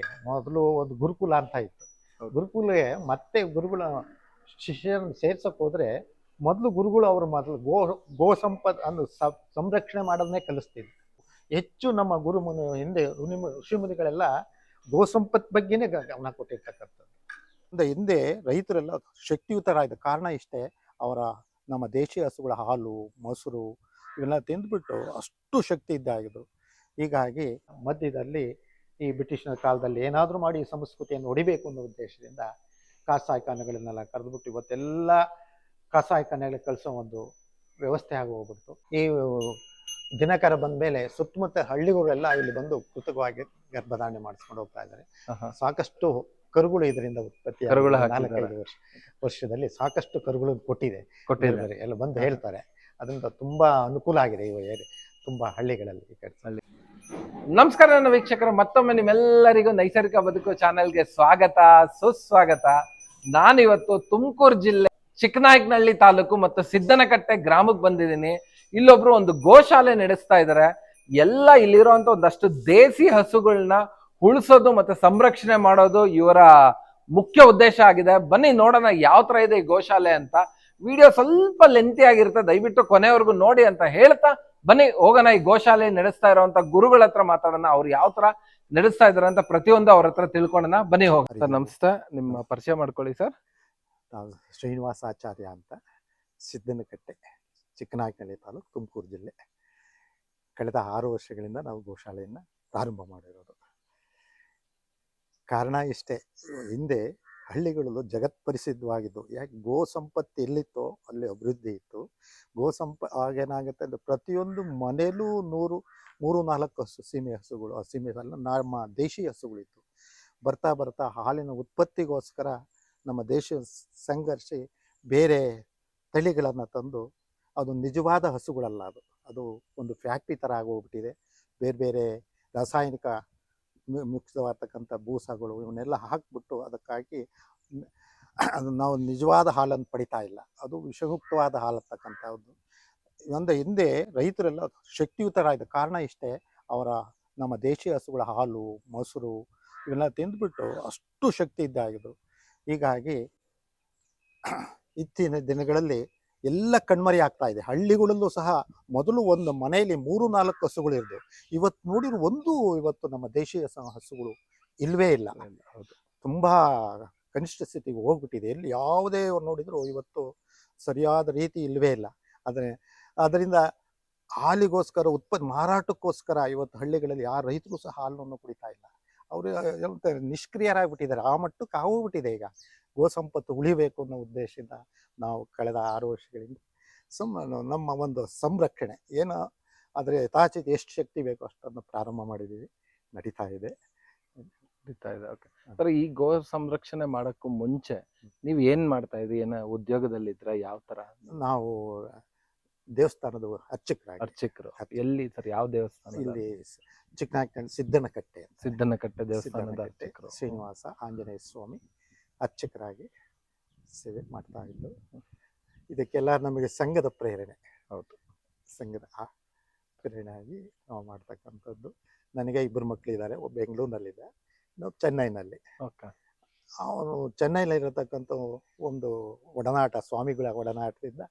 ಮೊದಲು ಒಂದು ಗುರುಕುಲ ಅಂತ ಇತ್ತು. ಗುರುಕುಲಗೆ ಮತ್ತೆ ಗುರುಗಳ ಶಿಷ್ಯರನ್ನು ಸೇರ್ಸಕ್ ಹೋದ್ರೆ ಮೊದಲು ಗುರುಗಳು ಅವರು ಮೊದಲು ಗೋ ಗೋ ಸಂಪತ್ ಅಂದ್ರೆ ಸಂರಕ್ಷಣೆ ಮಾಡೋದನ್ನೇ ಕಲಿಸ್ತಿದ್ರು. ಹೆಚ್ಚು ನಮ್ಮ ಗುರು ಮುನಿ ಹಿಂದೆ ಋಣಿಮು ಋಷಿಮುನಿಗಳೆಲ್ಲ ಗೋ ಸಂಪತ್ ಬಗ್ಗೆನೇ ಗಮನ ಕೊಟ್ಟಿರ್ತಕ್ಕಂಥದ್ದು. ಅಂದ್ರೆ ಹಿಂದೆ ರೈತರೆಲ್ಲ ಶಕ್ತಿಯುತರಾದ ಕಾರಣ ಇಷ್ಟೇ ಅವರ ನಮ್ಮ ದೇಶೀಯ ಹಸುಗಳ ಹಾಲು ಮೊಸರು ಇವೆಲ್ಲ ತಿಂದ್ಬಿಟ್ಟು ಅಷ್ಟು ಶಕ್ತಿ ಇದ್ದಾಗಿದ್ದು ಹೀಗಾಗಿ ಮಧ್ಯದಲ್ಲಿ ಈ ಬ್ರಿಟಿಷ್ನ ಕಾಲದಲ್ಲಿ ಏನಾದರೂ ಮಾಡಿ ಈ ಸಂಸ್ಕೃತಿಯನ್ನು ಹೊಡಿಬೇಕು ಅನ್ನೋ ಉದ್ದೇಶದಿಂದ ಕಸಾಯಿಖಾನೆಗಳನ್ನೆಲ್ಲ ಕರೆದುಬಿಟ್ಟು ಇವತ್ತೆಲ್ಲ ಕಸಾಯಿಖಾನೆಗಳಿಗೆ ಕಳಿಸೋ ಒಂದು ವ್ಯವಸ್ಥೆ ಆಗಿ ಹೋಗ್ಬಿಡ್ತು. ಈ ದಿನಕರ ಬಂದ ಮೇಲೆ ಸುತ್ತಮುತ್ತ ಹಳ್ಳಿಗಳೆಲ್ಲ ಇಲ್ಲಿ ಬಂದು ಕೃತಕವಾಗಿ ಗರ್ಭಧಾರಣೆ ಮಾಡಿಸ್ಕೊಂಡು ಹೋಗ್ತಾ ಇದ್ದಾರೆ. ಸಾಕಷ್ಟು ಕರುಗಳು ಇದರಿಂದ ಉತ್ಪತ್ತಿ. ನಾಲ್ಕೈದು ವರ್ಷ ವರ್ಷದಲ್ಲಿ ಸಾಕಷ್ಟು ಕರುಗಳು ಕೊಟ್ಟಿದೆ. ಕೊಟ್ಟಿದ್ದಾರೆ. ಎಲ್ಲ ಬಂದು ಹೇಳ್ತಾರೆ. ಅದರಿಂದ ತುಂಬಾ ಅನುಕೂಲ ಆಗಿದೆ ಏರಿ ತುಂಬಾ ಹಳ್ಳಿಗಳಲ್ಲಿ ಈ ಕಡೆ. ನಮಸ್ಕಾರ ನನ್ನ ವೀಕ್ಷಕರು, ಮತ್ತೊಮ್ಮೆ ನಿಮ್ಮೆಲ್ಲರಿಗೂ ನೈಸರ್ಗಿಕ ಬದುಕು ಚಾನೆಲ್ಗೆ ಸ್ವಾಗತ, ಸುಸ್ವಾಗತ. ನಾನಿವತ್ತು ತುಮಕೂರು ಜಿಲ್ಲೆ ಚಿಕ್ಕನಾಯಕನಹಳ್ಳಿ ತಾಲೂಕು ಮತ್ತು ಸಿದ್ದನಕಟ್ಟೆ ಗ್ರಾಮಕ್ಕೆ ಬಂದಿದ್ದೀನಿ. ಇಲ್ಲೊಬ್ರು ಒಂದು ಗೋಶಾಲೆ ನಡೆಸ್ತಾ ಇದ್ದಾರೆ ಎಲ್ಲ ಇಲ್ಲಿರುವಂತ ಒಂದಷ್ಟು ದೇಸಿ ಹಸುಗಳನ್ನ ಉಳಿಸೋದು ಮತ್ತೆ ಸಂರಕ್ಷಣೆ ಮಾಡೋದು ಇವರ ಮುಖ್ಯ ಉದ್ದೇಶ ಆಗಿದೆ. ಬನ್ನಿ ನೋಡೋಣ ಯಾವ ತರ ಇದೆ ಈ ಗೋಶಾಲೆ ಅಂತ. ವಿಡಿಯೋ ಸ್ವಲ್ಪ ಲೆಂತಿ ಆಗಿರುತ್ತೆ, ದಯವಿಟ್ಟು ಕೊನೆವರೆಗೂ ನೋಡಿ ಅಂತ ಹೇಳ್ತಾ ಬನ್ನಿ ಹೋಗೋಣ ಈ ಗೋಶಾಲೆ ನಡೆಸ್ತಾ ಇರುವಂತ ಗುರುಗಳ ಹತ್ರ ಮಾತಾಡೋಣ. ಅವ್ರು ಯಾವ ತರ ನಡೆಸ್ತಾ ಇದಾರೆ ಅಂತ ಪ್ರತಿಯೊಂದು ಅವ್ರ ಹತ್ರ ತಿಳ್ಕೊಳ್ಳೋಣ ಬನ್ನಿ ಹೋಗ ಸರ್. ನಮಸ್ತೆ. ನಿಮ್ಮ ಪರಿಚಯ ಮಾಡ್ಕೊಳ್ಳಿ ಸರ್. ನಾವು ಶ್ರೀನಿವಾಸಾಚಾರ್ಯ ಅಂತ ಸಿದ್ದನಕಟ್ಟೆ ಚಿಕ್ಕನಾಯಕನಹಳ್ಳಿ ತಾಲೂಕು ತುಮಕೂರು ಜಿಲ್ಲೆ. ಕಳೆದ ಆರು ವರ್ಷಗಳಿಂದ ನಾವು ಗೋಶಾಲೆಯನ್ನು ಪ್ರಾರಂಭ ಮಾಡಿರೋದು. ಕಾರಣ ಇಷ್ಟೇ. ಹಿಂದೆ ಹಳ್ಳಿಗಳಲ್ಲೂ ಜಗತ್ ಪ್ರಸಿದ್ಧವಾಗಿದ್ದು ಯಾಕೆ ಗೋ ಸಂಪತ್ತು ಎಲ್ಲಿತ್ತೋ ಅಲ್ಲಿ ಅಭಿವೃದ್ಧಿ ಇತ್ತು. ಗೋ ಸಂಪ, ಆಗೇನಾಗುತ್ತೆ ಅಂದರೆ ಪ್ರತಿಯೊಂದು ಮನೆಯಲ್ಲೂ ನೂರು, ಮೂರು, ನಾಲ್ಕು ಹಸು, ಸೀಮೆ ಹಸುಗಳು, ಆ ಸೀಮೆ ಅಲ್ಲ ನಮ್ಮ ದೇಶೀಯ ಹಸುಗಳಿತ್ತು. ಬರ್ತಾ ಬರ್ತಾ ಹಾಲಿನ ಉತ್ಪತ್ತಿಗೋಸ್ಕರ ನಮ್ಮ ದೇಶ ಸಂಘರ್ಷಿ ಬೇರೆ ತಳಿಗಳನ್ನು ತಂದು, ಅದು ನಿಜವಾದ ಹಸುಗಳಲ್ಲ ಅದು. ಅದು ಒಂದು ಫ್ಯಾಕ್ಟ್ರಿ ಥರ ಆಗೋಗ್ಬಿಟ್ಟಿದೆ. ಬೇರೆ ಬೇರೆ ರಾಸಾಯನಿಕ ಮಿ- ಮಿಕ್ಸವಾಗ್ತಕ್ಕಂಥ ಬೂಸಗಳು ಇವನ್ನೆಲ್ಲ ಹಾಕ್ಬಿಟ್ಟು ಅದಕ್ಕಾಗಿ ಅದು ನಾವು ನಿಜವಾದ ಹಾಲನ್ನು ಪಡಿತಾ ಇಲ್ಲ. ಅದು ವಿಷಮುಕ್ತವಾದ ಹಾಲು ಅಂತಕ್ಕಂಥದ್ದು ಒಂದು ಹಿಂದೆ ರೈತರೆಲ್ಲ ಶಕ್ತಿಯುತರಾದ ಕಾರಣ ಇಷ್ಟೇ, ಅವರ ನಮ್ಮ ದೇಶೀಯ ಹಸುಗಳ ಹಾಲು, ಮೊಸರು ಇವೆಲ್ಲ ತಿಂದ್ಬಿಟ್ಟು ಅಷ್ಟು ಶಕ್ತಿ ಇದ್ದಾಗಿದ್ದು ಹೀಗಾಗಿ ಇತ್ತಿನ ದಿನಗಳಲ್ಲಿ ಎಲ್ಲ ಕಣ್ಮರಿ ಆಗ್ತಾ ಇದೆ. ಹಳ್ಳಿಗಳಲ್ಲೂ ಸಹ ಮೊದಲು ಒಂದು ಮನೆಯಲ್ಲಿ ಮೂರು ನಾಲ್ಕು ಹಸುಗಳು ಇರ್ದು. ಇವತ್ತು ನೋಡಿರೋ ಒಂದು ಇವತ್ತು ನಮ್ಮ ದೇಶೀಯ ಹಸುಗಳು ಇಲ್ವೇ ಇಲ್ಲ. ಹೌದು. ತುಂಬಾ ಕನಿಷ್ಠ ಸ್ಥಿತಿಗೆ ಹೋಗ್ಬಿಟ್ಟಿದೆ. ಎಲ್ಲಿ ಯಾವುದೇ ನೋಡಿದ್ರು ಇವತ್ತು ಸರಿಯಾದ ರೀತಿ ಇಲ್ವೇ ಇಲ್ಲ. ಆದರೆ ಅದರಿಂದ ಹಾಲಿಗೋಸ್ಕರ ಉತ್ಪತ್ತಿ ಮಾರಾಟಕ್ಕೋಸ್ಕರ ಇವತ್ತು ಹಳ್ಳಿಗಳಲ್ಲಿ ಯಾರು ರೈತರು ಸಹ ಹಾಲನ್ನು ಕುಡಿತಾ ಇಲ್ಲ. ಅವರು ನಿಷ್ಕ್ರಿಯರಾಗ್ಬಿಟ್ಟಿದ್ದಾರೆ. ಆ ಮಟ್ಟಕ್ಕೆ ಆಗೋಗ್ಬಿಟ್ಟಿದೆ ಈಗ. ಗೋ ಸಂಪತ್ತು ಉಳಿಬೇಕು ಅನ್ನೋ ಉದ್ದೇಶದಿಂದ ನಾವು ಕಳೆದ ಆರು ವರ್ಷಗಳಿಂದ ಸಮ್ ನಮ್ಮ ಒಂದು ಸಂರಕ್ಷಣೆ. ಏನು ಆದರೆ ಯಥಾಚಿತ ಎಷ್ಟು ಶಕ್ತಿ ಬೇಕೋ ಅಷ್ಟನ್ನು ಪ್ರಾರಂಭ ಮಾಡಿದ್ದೀವಿ. ನಡೀತಾ ಇದೆ. ನಡೀತಾ ಇದೆ. ಓಕೆ ಸರ್ ಈ ಗೋ ಸಂರಕ್ಷಣೆ ಮಾಡೋಕ್ಕೂ ಮುಂಚೆ ನೀವು ಏನು ಮಾಡ್ತಾ ಇದ್ರಿ? ಏನೋ ಉದ್ಯೋಗದಲ್ಲಿದ್ರ? ಯಾವ ಥರ ನಾವು ದೇವಸ್ಥಾನದ ಅರ್ಚಕರ. ಅರ್ಚಕರು ಎಲ್ಲಿ ಸರ್? ಯಾವ ದೇವಸ್ಥಾನ ಇಲ್ಲಿ ಚಿಕ್ಕನಾಯಕನಹಳ್ಳಿ ಸಿದ್ದನಕಟ್ಟೆ ಸಿದ್ದನಕಟ್ಟೆ ದೇವಸ್ಥಾನದ ಅರ್ಚಕರು. ಶ್ರೀನಿವಾಸ ಆಂಜನೇಯ ಸ್ವಾಮಿ. ಅರ್ಚಕರಾಗಿ ಸೇವೆ ಮಾಡ್ತಾ ಇದ್ದರು ಇದಕ್ಕೆಲ್ಲ ನಮಗೆ ಸಂಘದ ಪ್ರೇರಣೆ. ಹೌದು. ಸಂಘದ ಆ ಪ್ರೇರಣೆಯಾಗಿ ನಾವು ಮಾಡ್ತಕ್ಕಂಥದ್ದು. ನನಗೆ ಇಬ್ಬರು ಮಕ್ಕಳಿದ್ದಾರೆ ಒಬ್ಬ ಬೆಂಗಳೂರಿನಲ್ಲಿದೆ ಇನ್ನೊಬ್ಬ ಚೆನ್ನೈನಲ್ಲಿ. ಓಕೆ. ಅವನು ಚೆನ್ನೈಲಿರತಕ್ಕಂಥ ಒಂದು ಒಡನಾಟ ಸ್ವಾಮಿಗಳ ಒಡನಾಟದಿಂದ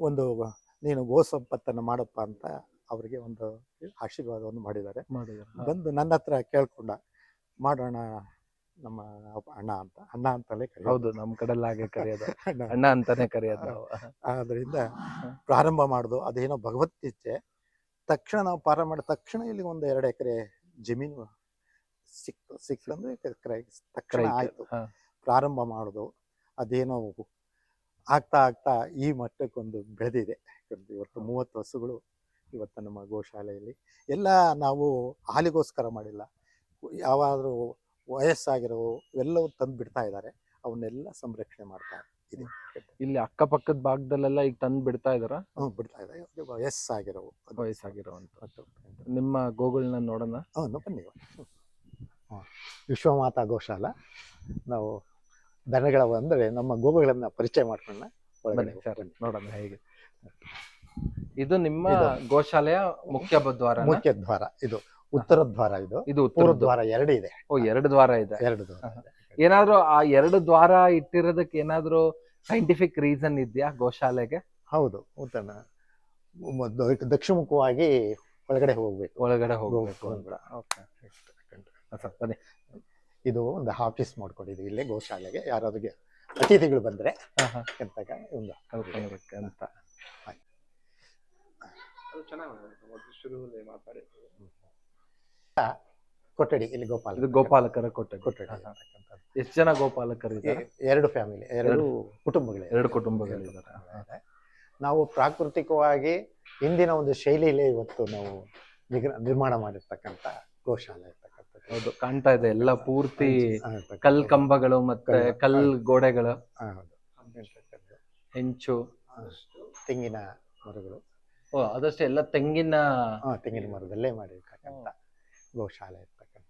ಒಂದು ನೀನು ಗೋ ಸಂಪತ್ತನ್ನು ಮಾಡಪ್ಪ ಅಂತ ಅವರಿಗೆ ಒಂದು ಆಶೀರ್ವಾದವನ್ನು ಮಾಡಿದ್ದಾರೆ. ಬಂದು ನನ್ನ ಹತ್ರ ಕೇಳ್ಕೊಂಡ ಮಾಡೋಣ ನಮ್ಮ ಅಪ್ಪ- ಅಣ್ಣ ಅಂತ ಅಣ್ಣ ಅಂತಲೇ ಕರೆಯೋದು. ಹೌದು ನಮ್ಮ ಕಡೆಲ್ಲ ಹಾಗೆ ಕರೆಯೋದು. ಅಣ್ಣ. ಅಣ್ಣ ಅಂತಾನೆ ಕರೆಯೋದು ನಾವು. ಆದ್ರಿಂದ ಪ್ರಾರಂಭ ಮಾಡೋದು ಅದೇನೋ ಭಗವತ್ ಇಚ್ಛೆ. ತಕ್ಷಣ ನಾವು ಪ್ರಾರಂಭ ಮಾಡಿದ ತಕ್ಷಣ ಇಲ್ಲಿ ಒಂದು ಎರಡು ಎಕರೆ ಜಮೀನು ಸಿಕ್ತು ಸಿಕ್ತು ಅಂದ್ರೆ ತಕ್ಷಣ. ಆಯ್ತು. ಹಾ. ಪ್ರಾರಂಭ ಮಾಡೋದು. ಅದೇನೋ ಆಗ್ತಾ ಆಗ್ತಾ ಈ ಮಟ್ಟಕ್ಕೊಂದು ಬೆಳೆದಿದೆ. ಇವತ್ತು ಮೂವತ್ತು ಹಸುಗಳು ಇವತ್ತು ನಮ್ಮ ಗೋಶಾಲೆಯಲ್ಲಿ. ಎಲ್ಲ ನಾವು ಹಾಲಿಗೋಸ್ಕರ ಮಾಡಿಲ್ಲ. ಯಾವಾದರೂ ವಯಸ್ಸಾಗಿರೋ ಇವೆಲ್ಲವೂ ತಂದು ಬಿಡ್ತಾ ಇದ್ದಾರೆ. ಅವನ್ನೆಲ್ಲ ಸಂರಕ್ಷಣೆ ಮಾಡ್ತಾ ಇದೆ. ಇಲ್ಲಿ ಅಕ್ಕಪಕ್ಕದ ಭಾಗದಲ್ಲೆಲ್ಲ ಈಗ ತಂದು ಬಿಡ್ತಾ ಇದಾರ ಹ್ಞೂ ಬಿಡ್ತಾ ಇದ್ದಾರೆ ವಯಸ್ಸಾಗಿರೋ ವಯಸ್ಸಾಗಿರೋ ಅಂತ. ನಿಮ್ಮ ಗೋಗಳನ್ನ ನೋಡೋಣ. ಅವನು ಬನ್ನಿ. ವಿಶ್ವಮಾತಾ ಗೋಶಾಲ. ನಾವು ದನಗಳ ಅಂದರೆ ನಮ್ಮ ಗೋವುಗಳನ್ನ ಪರಿಚಯ ಮಾಡ್ಕೊಂಡ ಬನ್ನಿ ಸರ್ ನೋಡೋಣ ಹೇಗೆ. ಇದು ನಿಮ್ಮ ಗೋಶಾಲೆಯ ಮುಖ್ಯ ದ್ವಾರ ಮುಖ್ಯ ದ್ವಾರ. ಇದು ಉತ್ತರ ದ್ವಾರ ಇದು. ಇದು ಪೂರ್ವ ಉತ್ತರ ದ್ವಾರ ಎರಡು ಇದೆ. ಓ ಎರಡು ದ್ವಾರ ಇದೆ. ಎರಡು ದ್ವಾರ ಏನಾದರೂ ಆ ಎರಡು ದ್ವಾರ ಇಟ್ಟಿರೋದಕ್ಕೆ ಏನಾದ್ರೂ ಸೈಂಟಿಫಿಕ್ ರೀಸನ್ ಇದೆಯಾ ಗೋಶಾಲೆಗೆ? ಹೌದು ದ- ದಕ್ಷಿಣಮುಖವಾಗಿ ಒಳಗಡೆ ಹೋಗ್ಬೇಕು. ಒಳಗಡೆ ಹೋಗ್ಬೇಕು. ಸರ್, ಬನ್ನಿ. ಇದು ಒಂದು ಆಫೀಸ್ ಮಾಡ್ಕೊಂಡಿದ್ವಿ ಇಲ್ಲೇ ಗೋಶಾಲೆಗೆ. ಯಾರಾದ್ರಿಗೆ ಅತಿಥಿಗಳು ಬಂದ್ರೆ ಅಂತ ಚೆನ್ನಾಗಿ ಎಂತಾಗ ಒಂದು ಕರ್ಕೊಂಡ್ಬರಕ್ಕೆ ಅಂತ. ಕೊಠಡಿ ಇಲ್ಲಿ ಗೋಪಾಲ ಇದು ಗೋಪಾಲಕರ ಕೊಠಡಿ. ಕೊಠಡಿ. ಎಷ್ಟು ಜನ ಗೋಪಾಲಕರು ಇದ್ದಾರೆ ಎರಡು ಫ್ಯಾಮಿಲಿ ಎರಡು ಕುಟುಂಬಗಳು ಎರಡು ಕುಟುಂಬಗಳಿದ್ದಾರೆ. ನಾವು ಪ್ರಾಕೃತಿಕವಾಗಿ ಹಿಂದಿನ ಒಂದು ಶೈಲಿಯಲ್ಲೇ ಇವತ್ತು ನಾವು ನಿರ್ಮಾಣ ಮಾಡಿರ್ತಕ್ಕಂಥ ಗೋಶಾಲೆ ಇರ್ತಕ್ಕಂಥದ್ದು. ಹೌದು ಕಾಣ್ತಾ ಇದೆ. ಎಲ್ಲ ಪೂರ್ತಿ ಕಲ್ ಕಂಬಗಳು ಮತ್ತೆ ಕಲ್ ಗೋಡೆಗಳು. ಹೆಂಚು. ತೆಂಗಿನ ಮರಗಳು. ಓ ಅದಷ್ಟೇ ಎಲ್ಲ ತೆಂಗಿನ ತೆಂಗಿನ ಮರದಲ್ಲೇ ಮಾಡಿರ್ತಕ್ಕಂಥ. ಗೋಶಾಲೆ ಇರ್ತಕ್ಕಂಥ.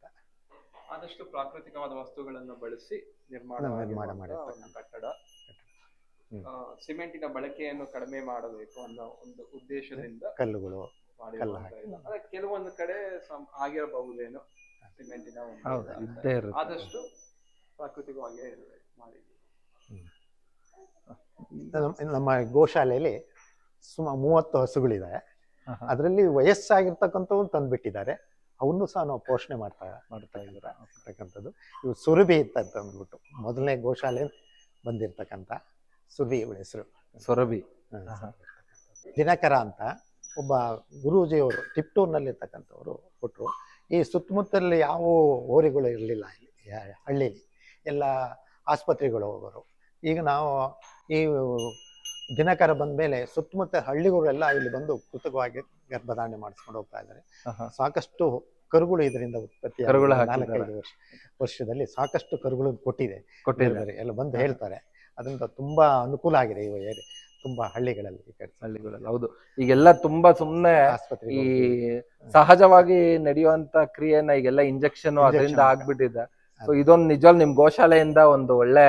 ಆದಷ್ಟು ಪ್ರಾಕೃತಿಕವಾದ ವಸ್ತುಗಳನ್ನು ಬಳಸಿ ನಿರ್ಮಾಣ ನಿರ್ಮಾಣ ಮಾಡಿರ್ತಕ್ಕಂಥ ಕಟ್ಟಡ. ಸಿಮೆಂಟಿನ ಬಳಕೆಯನ್ನು ಕಡಿಮೆ ಮಾಡಬೇಕು ಅನ್ನೋ ಒಂದು ಉದ್ದೇಶದಿಂದ ಕಲ್ಲುಗಳು ಕೆಲವೊಂದು ಕಡೆ ಆಗಿರಬಹುದೇನು ಸಿಮೆಂಟಿನ ಆದಷ್ಟು ಪ್ರಾಕೃತಿಕವಾಗಿಯೇ ಇರಬೇಕು ಮಾಡಿ ನಮ್ಮ- ಗೋಶಾಲೆಯಲ್ಲಿ ಸುಮಾರು ಮೂವತ್ತು ಹಸುಗಳಿದೆ. ಅದರಲ್ಲಿ ವಯಸ್ಸಾಗಿರ್ತಕ್ಕಂಥವು ತಂದ್ಬಿಟ್ಟಿದ್ದಾರೆ. ಅವನ್ನು ಸಹ ನಾವು ಪೋಷಣೆ ಮಾಡ್ತಾ ಮಾಡ್ತಾ ಇದ್ದೀರಾ? ಇರ್ತಕ್ಕಂಥದ್ದು. ಇವು ಸುರಭಿ ಅಂತ ಅಂದ್ಬಿಟ್ಟು ಮೊದಲನೇ ಗೋಶಾಲೆ ಬಂದಿರ್ತಕ್ಕಂಥ ಸುರಭಿ ಇವಳ ಹೆಸರು. ಸುರಭಿ. ದಿನಕರ ಅಂತ ಒಬ್ಬ ಗುರೂಜಿಯವರು ಟಿಪ್ಟೂರ್ನಲ್ಲಿರ್ತಕ್ಕಂಥವ್ರು ಕೊಟ್ಟರು ಈ ಸುತ್ತಮುತ್ತಲಲ್ಲಿ ಯಾವ ಓರಿಗಳು ಇರಲಿಲ್ಲ ಇಲ್ಲಿ ಹಳ್ಳೀಲಿ. ಎಲ್ಲ ಆಸ್ಪತ್ರೆಗಳು ಹೋಗೋರು. ಈಗ ನಾವು ಈ ದಿನಕರ ಬಂದ ಮೇಲೆ ಸುತ್ತಮುತ್ತ ಹಳ್ಳಿಗಳೆಲ್ಲ ಇಲ್ಲಿ ಬಂದು ಕೃತಕವಾಗಿ ಗರ್ಭಧಾರಣೆ ಮಾಡಿಸ್ಕೊಂಡು ಹೋಗ್ತಾ ಇದ್ದಾರೆ. ಸಾಕಷ್ಟು ಕರುಗಳು ಇದರಿಂದ ಉತ್ಪತ್ತಿ ಕರುಗಳು ನಾಲ್ಕೈದು ವರ್ಷ ವರ್ಷದಲ್ಲಿ ಸಾಕಷ್ಟು ಕರುಗಳು ಕೊಟ್ಟಿದೆ. ಕೊಟ್ಟಿದ್ದಾರೆ. ಎಲ್ಲ ಬಂದು ಹೇಳ್ತಾರೆ. ಅದರಿಂದ ತುಂಬಾ ಅನುಕೂಲ ಆಗಿದೆ ಇವ ಏರಿ ತುಂಬಾ ಹಳ್ಳಿಗಳಲ್ಲಿ ಈ ಕಡೆ. ಹಳ್ಳಿಗಳಲ್ಲಿ ಹೌದು. ಈಗೆಲ್ಲ ತುಂಬಾ ಸುಮ್ಮನೆ ಆಸ್ಪತ್ರೆ ಈ ಸಹಜವಾಗಿ ನಡೆಯುವಂತ ಕ್ರಿಯೆನ ಈಗೆಲ್ಲ ಇಂಜೆಕ್ಷನ್ ಅದರಿಂದ. ಆಗ್ಬಿಟ್ಟಿದೆ. ಸೊ ಇದೊಂದು ನಿಜವಾಗ್ ನಿಮ್ ಗೋಶಾಲೆಯಿಂದ ಒಂದು ಒಳ್ಳೆ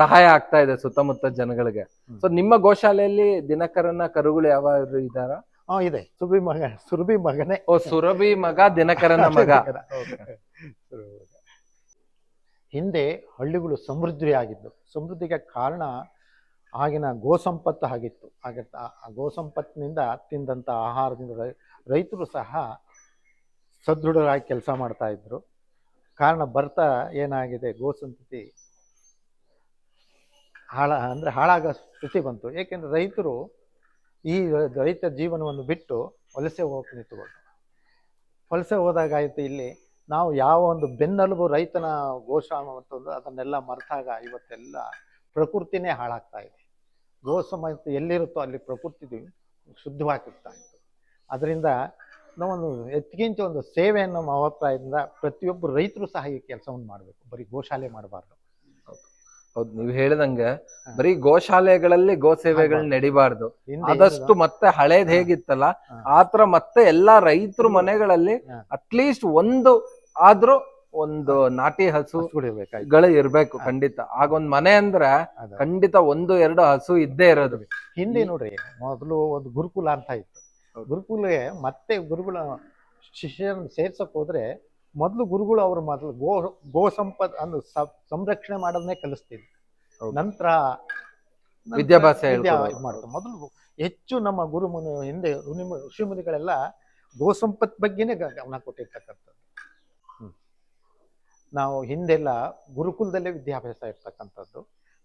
ಸಹಾಯ ಆಗ್ತಾ ಇದೆ ಸುತ್ತಮುತ್ತ ಜನಗಳಿಗೆ. ಸೊ ನಿಮ್ಮ ಗೋಶಾಲೆಯಲ್ಲಿ ದಿನಕರನ ಕರುಗಳು ಯಾವಾದ್ರು ಇದಾರ ಹಾ ಇದೆ. ಸುರಭಿ ಮಗ ಸುರಭಿ ಮಗನೇ. ಓ ಸುರಭಿ ಮಗ ದಿನಕರನ ಮಗ. ಹಿಂದೆ. ಹಳ್ಳಿಗಳು ಸಮೃದ್ಧಿ ಆಗಿದ್ದು ಸಮೃದ್ಧಿಗೆ ಕಾರಣ ಆಗಿನ ಗೋ ಸಂಪತ್ತು ಆಗಿತ್ತು. ಆಗ ಆ ಗೋ ಸಂಪತ್ತಿನಿಂದ ತಿಂದಂಥ ಆಹಾರದಿಂದ ರೈತರು ಸಹ ಸದೃಢರಾಗಿ ಕೆಲಸ ಮಾಡ್ತಾ ಇದ್ರು. ಕಾರಣ ಬರ್ತಾ ಏನಾಗಿದೆ? ಗೋ ಸಂತತಿ ಹಾಳ, ಅಂದರೆ ಹಾಳಾಗೋ ಸ್ಥಿತಿ ಬಂತು. ಏಕೆಂದರೆ ರೈತರು ಈ ರೈತ ಜೀವನವನ್ನು ಬಿಟ್ಟು ವಲಸೆ ಹೋಗಿ ನಿಂತುಕೊಂಡು ವಲಸೆ ಹೋದಾಗಾಯಿತು ಇಲ್ಲಿ ನಾವು ಯಾವ ಒಂದು ಬೆನ್ನೆಲುಬು ರೈತನ ಗೋಶಾಮ ಅಂತಂದು ಅದನ್ನೆಲ್ಲ ಮರೆತಾಗ ಇವತ್ತೆಲ್ಲ ಪ್ರಕೃತಿನೇ ಹಾಳಾಗ್ತಾ ಇದೆ. ಗೋ ಸಮಯತ್ತು ಎಲ್ಲಿರುತ್ತೋ ಅಲ್ಲಿ ಪ್ರಕೃತಿ ಶುದ್ಧವಾಗಿರ್ತಾ ಇತ್ತು. ಅದರಿಂದ ನಾವೊಂದು ಎತ್ತಿಗಿಂತ ಒಂದು ಸೇವೆಯನ್ನು ಅಭಿಪ್ರಾಯದಿಂದ ಪ್ರತಿಯೊಬ್ಬರು ರೈತರು ಸಹ ಈ ಕೆಲಸವನ್ನು ಮಾಡಬೇಕು. ಬರೀ ಗೋಶಾಲೆ ಮಾಡಬಾರ್ದು. ಹೌದು ನೀವು ಹೇಳಿದಂಗೆ ಬರೀ ಗೋಶಾಲೆಗಳಲ್ಲಿ ಗೋ ಸೇವೆಗಳು ನಡಿಬಾರ್ದು. ಆದಷ್ಟು ಮತ್ತೆ ಹಳೇದ್ ಹೇಗಿತ್ತಲ್ಲ ಆತರ ಮತ್ತೆ ಎಲ್ಲಾ ರೈತರ ಮನೆಗಳಲ್ಲಿ ಅಟ್ಲೀಸ್ಟ್ ಒಂದು ಆದ್ರೂ ಒಂದು ನಾಟಿ ಹಸು ಹಸುಗಳಿರ್ಬೇಕಾಯ್ತು. ಗಳು ಇರ್ಬೇಕು. ಖಂಡಿತ. ಆಗೊಂದ್ ಮನೆ ಅಂದ್ರೆ ಅದು. ಖಂಡಿತ ಒಂದು ಎರಡು ಹಸು ಇದ್ದೇ ಇರೋದು. ಹಿಂದೆ ನೋಡ್ರಿ ಮೊದಲು ಒಂದು ಗುರುಕುಲ ಅಂತ ಇತ್ತು. ಗುರುಕುಲ ಗುರುಕುಲಗೆ ಮತ್ತೆ ಗುರುಗಳ ಶಿಷ್ಯನ ಸೇರ್ಸಕ್ ಹೋದ್ರೆ ಮೊದಲು ಗುರುಗಳು ಅವ್ರ ಮೊದಲು ಗೋ ಗೋ ಸಂಪತ್ ಅಂದ್ರೆ ಸಂರಕ್ಷಣೆ ಮಾಡೋದನ್ನೇ ಕಲಿಸ್ತಿದ್ರು. ನಂತರ ವಿದ್ಯಾಭ್ಯಾಸ ವಿದ್ಯಾ ಮಾಡ್ತಾರೆ ಮೊದಲು ಹೆಚ್ಚು ನಮ್ಮ ಗುರು ಮುನಿ ಹಿಂದೆ ಶ್ರೀಮುನಿಗಳೆಲ್ಲ ಋಷಿಮುನಿಗಳೆಲ್ಲ ಗೋ ಸಂಪತ್ ಬಗ್ಗೆನೇ ಗಮನ ಕೊಟ್ಟಿರ್ತಕ್ಕಂಥದ್ದು. ನಾವು ಹಿಂದೆಲ್ಲ ಗುರುಕುಲದಲ್ಲೇ ವಿದ್ಯಾಭ್ಯಾಸ ಇರ್ತಕ್ಕಂಥದ್ದು.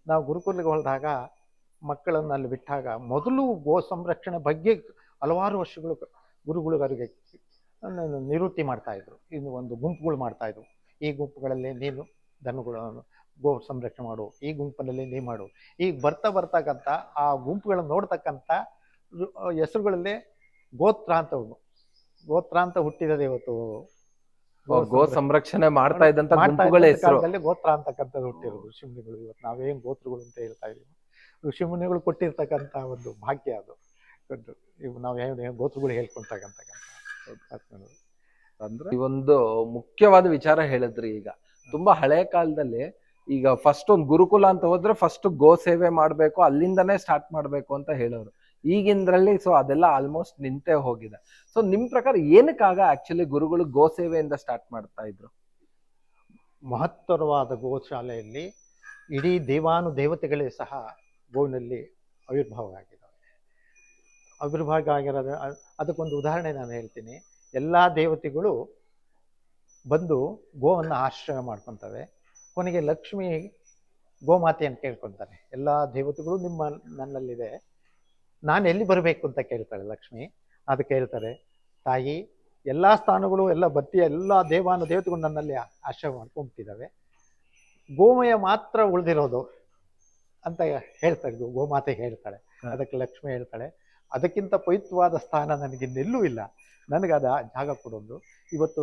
ನಾವು ಗುರುಕುಲಕ್ಕೆ ಹೋದಾಗ ಮಕ್ಕಳನ್ನು ಅಲ್ಲಿ ಬಿಟ್ಟಾಗ ಮೊದಲು ಗೋ ಸಂರಕ್ಷಣೆ ಬಗ್ಗೆ ಹಲವಾರು ವರ್ಷಗಳು ಗುರುಗಳಿಗರಿಗೆ ನಿವೃತ್ತಿ ಮಾಡ್ತಾ ಇದ್ರು. ಇನ್ನು ಒಂದು ಗುಂಪುಗಳು ಮಾಡ್ತಾ ಇದ್ರು ಈ ಗುಂಪುಗಳಲ್ಲಿ ನೀನು ದನಗಳನ್ನು ಗೋ ಸಂರಕ್ಷಣೆ ಮಾಡು ಈ ಗುಂಪಿನಲ್ಲಿ ನೀ ಮಾಡು. ಈಗ ಬರ್ತಾ ಬರ್ತಕ್ಕಂಥ ಆ ಗುಂಪುಗಳನ್ನು ನೋಡ್ತಕ್ಕಂಥ ಹೆಸರುಗಳಲ್ಲಿ ಗೋತ್ರ ಅಂತ ಉಂಟು. ಗೋತ್ರ ಅಂತ ಹುಟ್ಟಿರೋದು ಇವತ್ತು ಗೋ ಸಂರಕ್ಷಣೆ. ಮಾಡ್ತಾ ಇದ್ದಂತ ಗೋತ್ರ ಅಂತಕ್ಕಂಥದ್ದು ಹುಟ್ಟಿರೋದು ಋಷಿಮುನಿಗಳು ಇವತ್ತು. ನಾವೇನು ಗೋತ್ರಗಳು ಅಂತ ಹೇಳ್ತಾ ಇದೀವಿ ಋಷಿಮುನಿಗಳು ಕೊಟ್ಟಿರ್ತಕ್ಕಂಥ ಒಂದು ಭಾಗ್ಯ ಅದು. ಇವು ನಾವು ಏನು ಗೋತ್ರಗಳು ಹೇಳ್ಕೊಂತಕ್ಕಂಥ ಅಂದ್ರೆ ಈ ಒಂದು ಮುಖ್ಯವಾದ ವಿಚಾರ ಹೇಳಿದ್ರಿ ಈಗ. ತುಂಬಾ ಹಳೆ ಕಾಲದಲ್ಲಿ ಈಗ ಫಸ್ಟ್ ಒಂದು ಗುರುಕುಲ ಅಂತ ಹೋದ್ರೆ ಫಸ್ಟ್ ಗೋ ಸೇವೆ ಮಾಡಬೇಕು, ಅಲ್ಲಿಂದನೇ ಸ್ಟಾರ್ಟ್ ಮಾಡಬೇಕು ಅಂತ ಹೇಳೋರು. ಈಗಿಂದ್ರಲ್ಲಿ ಸೊ ಅದೆಲ್ಲ ಆಲ್ಮೋಸ್ಟ್ ನಿಂತೇ ಹೋಗಿದೆ. ಸೊ ನಿಮ್ ಪ್ರಕಾರ ಏನಕ್ಕಾಗ ಆಕ್ಚುಲಿ ಗುರುಗಳು ಗೋ ಸೇವೆಯಿಂದ ಸ್ಟಾರ್ಟ್ ಮಾಡ್ತಾ ಇದ್ರು? ಮಹತ್ತರವಾದ ಗೋಶಾಲೆಯಲ್ಲಿ ಇಡೀ ದೇವಾನು ದೇವತೆಗಳೇ ಸಹ ಗೋವಿನಲ್ಲಿ ಆವಿರ್ಭಾವ ಆಗಿದ್ದಾವೆ ಆವಿರ್ಭಾವ ಆಗಿರೋದು, ಅದಕ್ಕೊಂದು ಉದಾಹರಣೆ ನಾನು ಹೇಳ್ತೀನಿ. ಎಲ್ಲ ದೇವತೆಗಳು ಬಂದು ಗೋವನ್ನು ಆಶ್ರಯ ಮಾಡ್ಕೊತವೆ. ಕೊನೆಗೆ ಲಕ್ಷ್ಮಿ ಗೋಮಾತೆಯನ್ನು ಕೇಳ್ಕೊತಾರೆ ಎಲ್ಲ ದೇವತೆಗಳು ನಿಮ್ಮ ನನ್ನಲ್ಲಿದೆ. ನಾನು ಎಲ್ಲಿ ಬರಬೇಕು ಅಂತ ಕೇಳ್ತಾಳೆ ಲಕ್ಷ್ಮಿ. ಅದು ಕೇಳ್ತಾರೆ ತಾಯಿ ಎಲ್ಲ ಸ್ಥಾನಗಳು ಎಲ್ಲ ಬತ್ತಿಯ ಎಲ್ಲ ದೇವಾನ ದೇವತೆಗಳು ನನ್ನಲ್ಲಿ ಆಶ್ರಯ ಮಾಡ್ಕೊಂಬಿಟ್ಟಿದ್ದಾವೆ. ಗೋಮಯ ಮಾತ್ರ ಉಳಿದಿರೋದು ಅಂತ ಹೇಳ್ತಾರೆ ಗೋಮಾತೆ ಹೇಳ್ತಾಳೆ. ಅದಕ್ಕೆ ಲಕ್ಷ್ಮಿ ಹೇಳ್ತಾಳೆ ಅದಕ್ಕಿಂತ ಪವಿತ್ರವಾದ ಸ್ಥಾನ ನನಗೆ ಇನ್ನೆಲ್ಲೂ ಇಲ್ಲ. ನನಗೆ ಅದ ಜಾಗ ಕೊಡೋದು. ಇವತ್ತು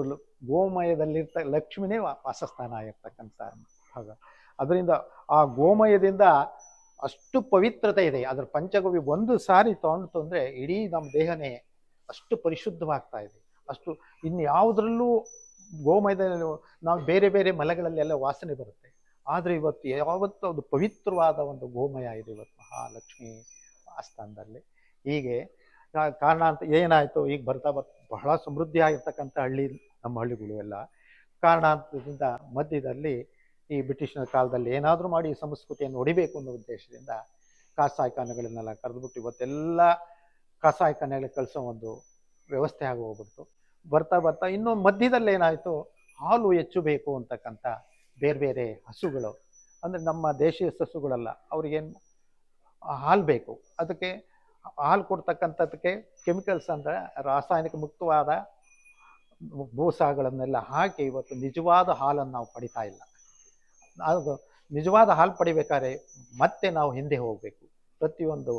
ಗೋಮಯದಲ್ಲಿರ್ತ, ಲಕ್ಷ್ಮಿನೇ ವಾಸಸ್ಥಾನ ಆಗಿರ್ತಕ್ಕಂಥ ಭಾಗ. ಅದರಿಂದ ಆ ಗೋಮಯದಿಂದ ಅಷ್ಟು ಪವಿತ್ರತೆ ಇದೆ. ಅದರ ಪಂಚಗವಿ ಒಂದು ಸಾರಿ ತಗೊಂಡು ಅಂದರೆ ಇಡೀ ನಮ್ಮ ದೇಹನೇ ಅಷ್ಟು ಪರಿಶುದ್ಧವಾಗ್ತಾ ಇದೆ. ಅಷ್ಟು ಇನ್ನು ಯಾವುದ್ರಲ್ಲೂ ಗೋಮಯದಲ್ಲಿ ನಾವು ಬೇರೆ ಬೇರೆ ಮಲೆಗಳಲ್ಲೆಲ್ಲ ವಾಸನೆ ಬರುತ್ತೆ. ಆದರೆ ಇವತ್ತು ಯಾವತ್ತು ಅದು ಪವಿತ್ರವಾದ ಒಂದು ಗೋಮಯ ಇದೆ ಇವತ್ತು ಮಹಾಲಕ್ಷ್ಮಿ ಆಸ್ಥಾನದಲ್ಲಿ ಹೀಗೆ ಕಾರಣ ಅಂತ ಏನಾಯಿತು? ಈಗ ಬರ್ತಾ ಬರ್ತಾ ಬಹಳ ಸಮೃದ್ಧಿಯಾಗಿರ್ತಕ್ಕಂಥ ಹಳ್ಳಿ ನಮ್ಮ ಹಳ್ಳಿಗಳು ಎಲ್ಲ. ಕಾರಣಾಂತರದಿಂದ ಮಧ್ಯದಲ್ಲಿ ಈ ಬ್ರಿಟಿಷ್ನ ಕಾಲದಲ್ಲಿ ಏನಾದರೂ ಮಾಡಿ ಈ ಸಂಸ್ಕೃತಿಯನ್ನು ಹೊಡಿಬೇಕು ಅನ್ನೋ ಉದ್ದೇಶದಿಂದ ಕಸಾಯಿಖಾನೆಗಳನ್ನೆಲ್ಲ ಕರೆದುಬಿಟ್ಟು ಇವತ್ತೆಲ್ಲ ಕಸಾಯಿಖಾನೆಗಳಿಗೆ ಕಳಿಸೋ ಒಂದು ವ್ಯವಸ್ಥೆ ಆಗಿ ಹೋಗ್ಬಿಡ್ತು. ಬರ್ತಾ ಬರ್ತಾ ಇನ್ನು ಮಧ್ಯದಲ್ಲಿ ಏನಾಯಿತು? ಹಾಲು ಹೆಚ್ಚು ಬೇಕು ಅಂತಕ್ಕಂಥ ಬೇರೆ ಬೇರೆ ಹಸುಗಳು. ಅಂದರೆ ನಮ್ಮ ದೇಶೀಯ ಹಸುಗಳಲ್ಲ ಅವ್ರಿಗೇನು ಹಾಲು ಬೇಕು. ಅದಕ್ಕೆ ಹಾಲು ಕೊಡ್ತಕ್ಕಂಥದ್ದಕ್ಕೆ ಕೆಮಿಕಲ್ಸ್ ಅಂದರೆ ರಾಸಾಯನಿಕ ಮುಕ್ತವಾದ ಭೂಸಾಗಳನ್ನೆಲ್ಲ ಹಾಕಿ ಇವತ್ತು ನಿಜವಾದ ಹಾಲನ್ನು ನಾವು ಪಡಿತಾ ಇಲ್ಲ. ಅದು ನಿಜವಾದ ಹಾಲು ಪಡಿಬೇಕಾದ್ರೆ ಮತ್ತೆ ನಾವು ಹಿಂದೆ ಹೋಗಬೇಕು. ಪ್ರತಿಯೊಂದು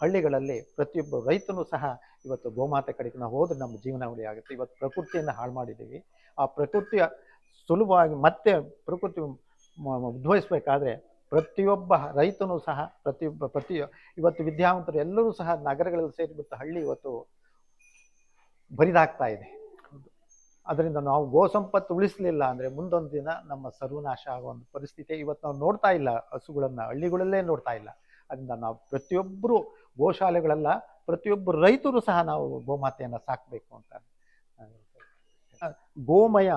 ಹಳ್ಳಿಗಳಲ್ಲಿ ಪ್ರತಿಯೊಬ್ಬ ರೈತನೂ ಸಹ ಇವತ್ತು ಗೋಮಾತೆ ಕಡೆಗೆ ನಾವು ಹೋದ್ರೆ ನಮ್ಮ ಜೀವನಾವಳಿ ಆಗುತ್ತೆ ಇವತ್ತು ಪ್ರಕೃತಿಯನ್ನು ಹಾಳು ಮಾಡಿದ್ದೀವಿ. ಆ ಪ್ರಕೃತಿಯ ಸುಲಭವಾಗಿ ಮತ್ತೆ ಪ್ರಕೃತಿ ಉದ್ಭವಿಸ್ಬೇಕಾದ್ರೆ ಪ್ರತಿಯೊಬ್ಬ ರೈತನು ಸಹ, ಪ್ರತಿಯೊಬ್ಬ, ಪ್ರತಿ ಇವತ್ತು ವಿದ್ಯಾವಂತರು ಎಲ್ಲರೂ ಸಹ ನಗರಗಳಲ್ಲಿ ಸೇರಿಬಿಟ್ಟು ಹಳ್ಳಿ ಇವತ್ತು ಬರಿದಾಗ್ತಾ ಇದೆ. ಅದರಿಂದ ನಾವು ಗೋ ಸಂಪತ್ತು ಉಳಿಸಲಿಲ್ಲ ಅಂದರೆ ಮುಂದೊಂದು ದಿನ ನಮ್ಮ ಸರ್ವನಾಶ ಆಗೋ ಒಂದು ಪರಿಸ್ಥಿತಿ ಇವತ್ತು ನಾವು ನೋಡ್ತಾ ಇಲ್ಲ, ಹಸುಗಳನ್ನು ಹಳ್ಳಿಗಳಲ್ಲೇ ನೋಡ್ತಾ ಇಲ್ಲ. ಅದರಿಂದ ನಾವು ಪ್ರತಿಯೊಬ್ಬರು ಗೋಶಾಲೆಗಳೆಲ್ಲ ಪ್ರತಿಯೊಬ್ಬರು ರೈತರು ಸಹ ನಾವು ಗೋಮಾತೆಯನ್ನು ಸಾಕಬೇಕು ಅಂತ. ಗೋಮಯ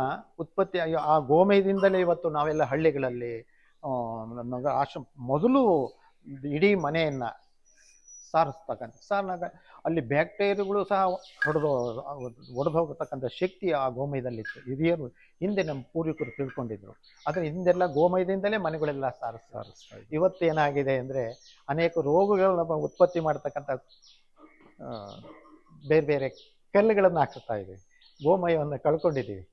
ಉತ್ಪತ್ತಿ, ಆ ಗೋಮಯದಿಂದಲೇ ಇವತ್ತು ನಾವೆಲ್ಲ ಹಳ್ಳಿಗಳಲ್ಲಿ ಆ, ನಗ ಆಶ್ರಮ ಮೊದಲು ಇಡೀ ಮನೆಯನ್ನು ಸಾರಿಸ್ತಕ್ಕಂಥ ಸಾರಿನಾಗ ಅಲ್ಲಿ ಬ್ಯಾಕ್ಟೀರಿಯಾಗಳು ಸಹ ಹೊಡೆದು ಒಡೆದು ಹೋಗತಕ್ಕಂಥ ಶಕ್ತಿ ಆ ಗೋಮಯದಲ್ಲಿತ್ತು. ಹಿರಿಯರು ಹಿಂದೆ ನಮ್ಮ ಪೂರ್ವಿಕರು ತಿಳ್ಕೊಂಡಿದ್ರು. ಆದರೆ ಹಿಂದೆಲ್ಲ ಗೋಮಯದಿಂದಲೇ ಮನೆಗಳೆಲ್ಲ ಸಾರಿಸ್ ಸಾರಿಸ್ತಾ. ಇವತ್ತು ಏನಾಗಿದೆ ಅಂದರೆ ಅನೇಕ ರೋಗಗಳನ್ನ ಉತ್ಪತ್ತಿ ಮಾಡ್ತಕ್ಕಂಥ ಬೇರೆ ಬೇರೆ ಕಲ್ಲುಗಳನ್ನು ಹಾಕ್ಸ್ತಾ ಇದ್ದೀವಿ. ಗೋಮಯವನ್ನು ಕಳ್ಕೊಂಡಿದ್ದೀವಿ.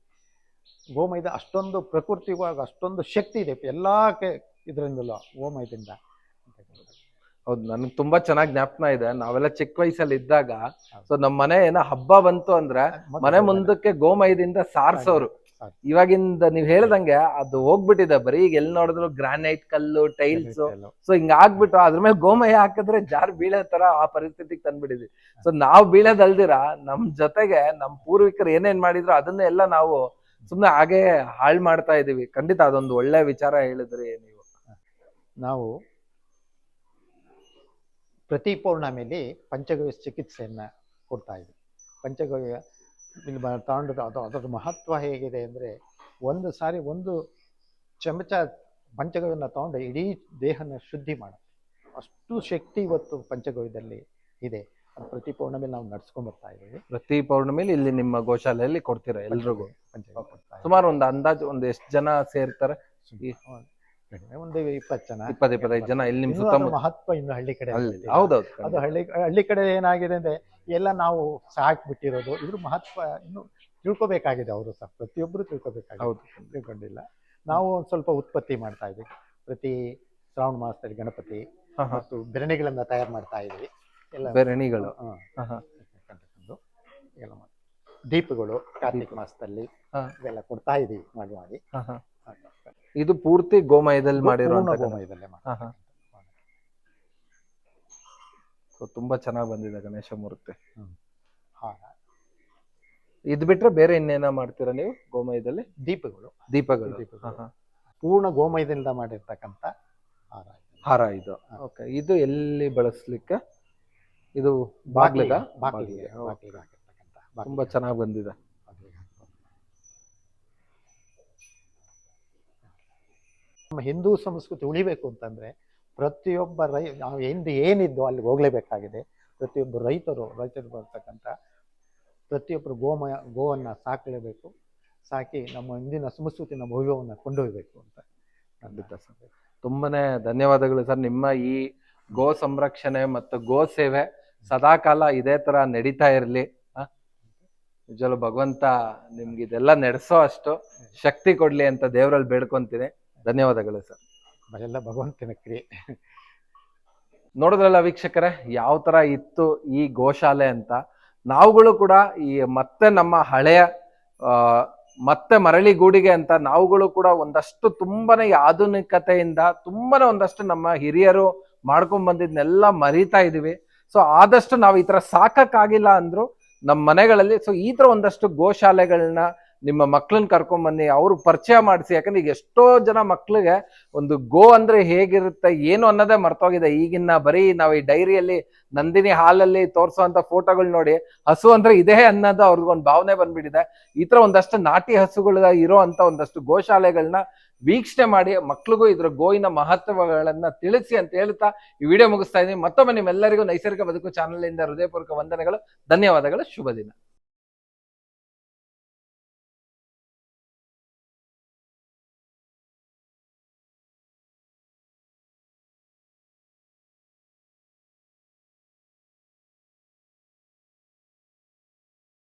ಗೋಮಯದ ಅಷ್ಟೊಂದು ಪ್ರಕೃತಿಗೂ ಅಷ್ಟೊಂದು ಶಕ್ತಿ ಇದೆ. ಎಲ್ಲ ಕೆ ಇದರಿಂದಲೂ ಗೋಮಯದಿಂದ. ಹೌದು ನನಗೆ ತುಂಬಾ ಚೆನ್ನಾಗಿ ಜ್ಞಾಪನ ಇದೆ. ನಾವೆಲ್ಲ ಚಿಕ್ಕ ವಯಸ್ಸಲ್ಲಿ ಇದ್ದಾಗ ಸೊ ನಮ್ಮ ಮನೆ ಏನೋ ಹಬ್ಬ ಬಂತು ಅಂದ್ರೆ ಮನೆ ಮುಂದಕ್ಕೆ ಗೋಮಯದಿಂದ ಸಾರ್ಸೋರು. ಇವಾಗಿಂದ ನೀವ್ ಹೇಳ್ದಂಗೆ ಅದು ಹೋಗ್ಬಿಟ್ಟಿದೆ. ಬರೀ ಈಗ ಎಲ್ಲಿ ನೋಡಿದ್ರು ಗ್ರಾನೈಟ್ ಕಲ್ಲು ಟೈಲ್ಸ್. ಸೊ ಹಿಂಗ ಆಗ್ಬಿಟ್ಟು ಅದ್ರ ಮೇಲೆ ಗೋಮಯ ಹಾಕಿದ್ರೆ ಜಾರ್ ಬೀಳೋ ತರ ಆ ಪರಿಸ್ಥಿತಿಗೆ ತಂದ್ಬಿಟ್ಟಿದ್ವಿ. ಸೊ ನಾವ್ ಬೀಳೋದಲ್ದಿರ ನಮ್ ಜೊತೆಗೆ ನಮ್ ಪೂರ್ವಿಕರು ಏನೇನ್ ಮಾಡಿದ್ರು ಅದನ್ನೆಲ್ಲ ನಾವು ಸುಮ್ನೆ ಹಾಗೆ ಹಾಳು ಮಾಡ್ತಾ ಇದೀವಿ. ಖಂಡಿತ ಅದೊಂದು ಒಳ್ಳೆ ವಿಚಾರ ಹೇಳಿದ್ರಿ ನೀವು. ನಾವು ಪ್ರತಿ ಪೌರ್ಣಮಿಲಿ ಪಂಚಗವ್ಯ ಚಿಕಿತ್ಸೆಯನ್ನು ಕೊಡ್ತಾ ಇದ್ವಿ. ಪಂಚಗವ್ಯ ಇಲ್ಲಿ ತಗೊಂಡು ಅದು ಅದರ ಮಹತ್ವ ಹೇಗಿದೆ ಅಂದರೆ ಒಂದು ಸಾರಿ ಒಂದು ಚಮಚ ಪಂಚಗವ್ಯನ ತಗೊಂಡು ಇಡೀ ದೇಹನ ಶುದ್ಧಿ ಮಾಡುತ್ತೆ. ಅಷ್ಟು ಶಕ್ತಿ ಇವತ್ತು ಪಂಚಗವ್ಯದಲ್ಲಿ ಇದೆ. ಪ್ರತಿ ಪೌರ್ಣಮಿಲಿ ನಾವು ನಡ್ಸ್ಕೊಂಡ್ ಬರ್ತಾ ಇದ್ದೀವಿ. ಪ್ರತಿ ಪೌರ್ಣಮಿಲಿ ಇಲ್ಲಿ ನಿಮ್ಮ ಗೋಶಾಲೆಯಲ್ಲಿ ಕೊಡ್ತೀರಾ ಎಲ್ರಿಗೂ? ಪಂಚಗವ್ಯ ಕೊಡ್ತಾ ಇದ್ದೀವಿ. ಸುಮಾರು ಒಂದು ಅಂದಾಜು ಒಂದು ಎಷ್ಟು ಜನ ಸೇರ್ತಾರೆ? ಈ- ಕಡಿಮೆ ಒಂದು ಇಪ್ಪತ್ತು ಜನ. ಇಪ್ಪತ್ ಇಪ್ಪತ್ತೈದು ಜನ ಇಲ್ಲಿ ನಿಮ್ ಇನ್ನೂ ಅದ್ರ ಸುತ್ತಮುತ್ತ ಮಹತ್ವ ಇನ್ನು ಹಳ್ಳಿ ಕಡೆ ಅಲ್ಲಿ ಗೊತ್ತಿಲ್ಲ. ಹೌದೌದು ಅದು ಹಳ್ಳಿ ಹಳ್ಳಿ ಕಡೆ ಏನಾಗಿದೆ ಅಂದ್ರೆ ಎಲ್ಲ ನಾವು ಸಾಕ್ಬಿಟ್ಟಿರೋದು. ಇದ್ರ ಮಹತ್ವ ಇನ್ನು ತಿಳ್ಕೊಬೇಕಾಗಿದೆ ಅವರು ಸಹ. ಪ್ರತಿಯೊಬ್ಬರು ತಿಳ್ಕೊಬೇಕಾಗಿದೆ. ಹೌದು ತಿಳ್ಕೊಂಡಿಲ್ಲ. ನಾವು ಒಂದ್ ಸ್ವಲ್ಪ ಉತ್ಪತ್ತಿ ಮಾಡ್ತಾ ಇದ್ವಿ ಪ್ರತಿ ಶ್ರಾವಣ ಮಾಸದಲ್ಲಿ ಗಣಪತಿ ಹಾ, ಹಾ. ಮತ್ತು ಬೆರಣಿಗಳನ್ನ ತಯಾರು ಮಾಡ್ತಾ ಇದ್ವಿ ಬೆರಣಿಗಳು. ಎಲ್ಲ ಮಾಡಿ. ದೀಪಗಳು ಕಾರ್ತಿಕ ಮಾಸದಲ್ಲಿ. ಇವೆಲ್ಲ ಕೊಡ್ತಾ ಇದೀವಿ ಮಾಡಿ ಮಾಡಿ. ಇದು ಪೂರ್ತಿ ಗೋಮಯದಲ್ಲಿ ಮಾಡಿರೋ ಗೋಮಯದಲ್ಲೇ ಮಾಡಿ ತುಂಬಾ ಚೆನ್ನಾಗಿ ಬಂದಿದೆ ಗಣೇಶ ಮೂರ್ತಿ. ಇದ್ ಬಿಟ್ರೆ ಬೇರೆ ಇನ್ನೇನ ಮಾಡ್ತೀರಾ ನೀವು ಗೋಮಯದಲ್ಲಿ? ದೀಪಗಳು. ದೀಪಗಳು. ಪೂರ್ಣ ಗೋಮಯದಿಂದ ಮಾಡಿರ್ತಕ್ಕಂಥ. ಹಾರ ಇದು. ಓಕೆ ಇದು ಎಲ್ಲಿ ಬಳಸ್ಲಿಕ್ಕೆ? ಇದು ಬಾಗ್ಲಿಗ ಬಾಗಿಲಿಗೆ. ಬಾಗ್ಲಿಗೆ. ಬಾಗಿಲಿಗೆ ಹಾಕಿರ್ತಕ್ಕಂಥ ಬಾಗಿಲಿಗೆ. ತುಂಬಾ ಚೆನ್ನಾಗಿ ಬಂದಿದೆ. ನಮ್ಮ ಹಿಂದೂ ಸಂಸ್ಕೃತಿ ಉಳಿಬೇಕು ಅಂತಂದ್ರೆ ಪ್ರತಿಯೊಬ್ಬ ರೈ ನಾವು ಹಿಂದೆ ಏನಿದ್ದು ಅಲ್ಲಿಗೆ ಹೋಗ್ಲೇಬೇಕಾಗಿದೆ. ಪ್ರತಿಯೊಬ್ಬ ರೈತರು ರೈತರು ಬರ್ತಕ್ಕಂಥ ಪ್ರತಿಯೊಬ್ಬರು ಗೋಮಯ ಗೋವನ್ನು ಸಾಕಲೇಬೇಕು. ಸಾಕಿ ನಮ್ಮ ಹಿಂದಿನ ಸಂಸ್ಕೃತಿ ನಮ್ಮ ಭವ್ಯವನ್ನು ಕೊಂಡೊಯ್ಯಬೇಕು ಅಂತ ಖಂಡಿತ ಸರ್ ತುಂಬಾ ಧನ್ಯವಾದಗಳು ಸರ್. ನಿಮ್ಮ ಈ ಗೋ ಸಂರಕ್ಷಣೆ ಮತ್ತು ಗೋ ಸೇವೆ ಸದಾಕಾಲ ಇದೇ ತರ ನಡೀತಾ ಇರಲಿ ನಿಜವಲ್ಲೂ ಭಗವಂತ ನಿಮ್ಗೆ ಇದೆಲ್ಲ ನಡೆಸೋ ಅಷ್ಟು ಶಕ್ತಿ ಕೊಡ್ಲಿ ಅಂತ ದೇವರಲ್ಲಿ ಬೇಡ್ಕೊಂತೀನಿ. ಧನ್ಯವಾದಗಳು ಸರ್. ಎಲ್ಲ ಭಗವಂತನ ಕ್ರಿಯೆ. ನೋಡಿದ್ರಲ್ಲ ವೀಕ್ಷಕರೇ ಯಾವ ತರ ಇತ್ತು ಈ ಗೋಶಾಲೆ ಅಂತ? ನಾವುಗಳು ಕೂಡ ಈ ಮತ್ತೆ ನಮ್ಮ ಹಳೆಯ ಮತ್ತೆ ಮರಳಿ ಗೂಡಿಗೆ ಅಂತ ನಾವುಗಳು ಕೂಡ ಒಂದಷ್ಟು ತುಂಬಾನೇ ಈ ಆಧುನಿಕತೆಯಿಂದ ತುಂಬಾನೇ ಒಂದಷ್ಟು ನಮ್ಮ ಹಿರಿಯರು ಮಾಡ್ಕೊಂಡ್ ಬಂದಿದ್ನೆಲ್ಲ ಮರಿತಾ ಇದೀವಿ. ಸೊ ಆದಷ್ಟು ನಾವು ಈ ತರ ಸಾಕಕ್ಕಾಗಿಲ್ಲ ಅಂದ್ರು ನಮ್ಮ ಮನೆಗಳಲ್ಲಿ ಸೊ ಈ ತರ ಒಂದಷ್ಟು ಗೋಶಾಲೆಗಳನ್ನ ನಿಮ್ಮ ಮಕ್ಳನ್ನ ಕರ್ಕೊಂಡ್ ಬನ್ನಿ, ಅವ್ರು ಪರಿಚಯ ಮಾಡಿಸಿ. ಯಾಕಂದ್ರೆ ಈಗ ಎಷ್ಟೋ ಜನ ಮಕ್ಳಿಗೆ ಒಂದು ಗೋ ಅಂದ್ರೆ ಹೇಗಿರುತ್ತೆ, ಏನು ಅನ್ನೋದೇ ಮರ್ತೋಗಿದೆ. ಈಗಿನ ಬರೀ ನಾವು ಈ ಡೈರಿಯಲ್ಲಿ ನಂದಿನಿ ಹಾಲಲ್ಲಿ ತೋರಿಸುವಂತ ಫೋಟೋಗಳು ನೋಡಿ, ಹಸು ಅಂದ್ರೆ ಇದೇ ಅನ್ನೋದು ಅವ್ರಿಗೊಂದು ಭಾವನೆ ಬಂದ್ಬಿಟ್ಟಿದೆ. ಈ ತರ ಒಂದಷ್ಟು ನಾಟಿ ಹಸುಗಳ ಇರೋ ಅಂತ ಒಂದಷ್ಟು ಗೋಶಾಲೆಗಳನ್ನ ವೀಕ್ಷಣೆ ಮಾಡಿ, ಮಕ್ಳಿಗೂ ಇದ್ರ ಗೋವಿನ ಮಹತ್ವಗಳನ್ನ ತಿಳಿಸಿ ಅಂತ ಹೇಳ್ತಾ ಈ ವಿಡಿಯೋ ಮುಗಿಸ್ತಾ ಇದ್ದೀನಿ. ಮತ್ತೊಮ್ಮೆ ನಿಮ್ಮೆಲ್ಲರಿಗೂ ನೈಸರ್ಗಿಕ ಬದುಕು ಚಾನಲ್ ಇಂದ ಹೃದಯಪೂರ್ವಕ ವಂದನೆಗಳು. ಧನ್ಯವಾದಗಳು. ಶುಭ ದಿನ.